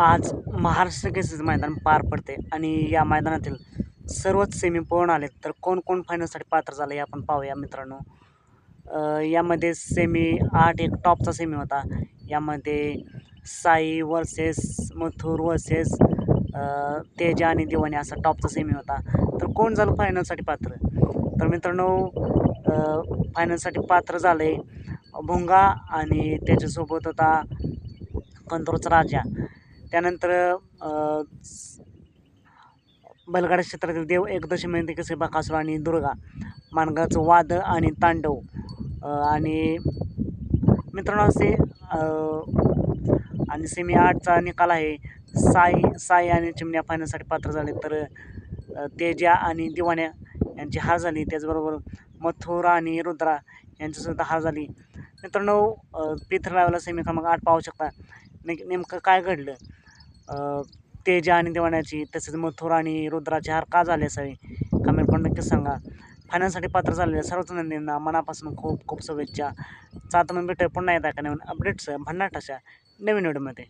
आज महाराष्ट्र केसरीचं मैदान पार पडते आणि या मैदानातील सर्वच सेमी पळून आले तर कोण कोण फायनलसाठी पात्र झालं हे आपण पाहूया मित्रांनो. यामध्ये सेमी आठ एक टॉपचा सेमी होता. यामध्ये साई वर्सेस मथुर वर्सेस तेजा आणि दिवाणी असा टॉपचा सेमी होता. तर कोण झालं फायनलसाठी पात्र? तर मित्रांनो फायनलसाठी पात्र झालं आहे भुंगा आणि त्याच्यासोबत होता कंत्रोचा राजा. त्यानंतर अ, बैलगाडा क्षेत्रातील देव एकदशमी कसे बकासूर आणि दुर्गा मानगाचं वाद आणि तांडव आणि मित्रांनो असे आणि सेमी आठचा निकाल आहे. साई साई आणि चिमण्या फायनलसाठी पात्र झाले तर तेजा आणि दिवाण्या यांची हार झाली. त्याचबरोबर मथुरा आणि रुद्रा यांचीसुद्धा हार झाली. मित्रांनो पिथर लावायला सेमी क्रमांक आठ पाहू शकता. ने नेमकं काय घडलं? तेजा आणि देवाण्याची तसेच मथुरा आणि रुद्राची हार का झाली असावी? कमेंट करून नक्कीच सांगा. फायनान्ससाठी पात्र झालेल्या सर्वच नंदींना मनापासून खूप खूप शुभेच्छा. चालतं मग भेटूया पुन्हा येतात का नवीन अपडेट्स भन्नाट अशा नवीन व्हिडिओमध्ये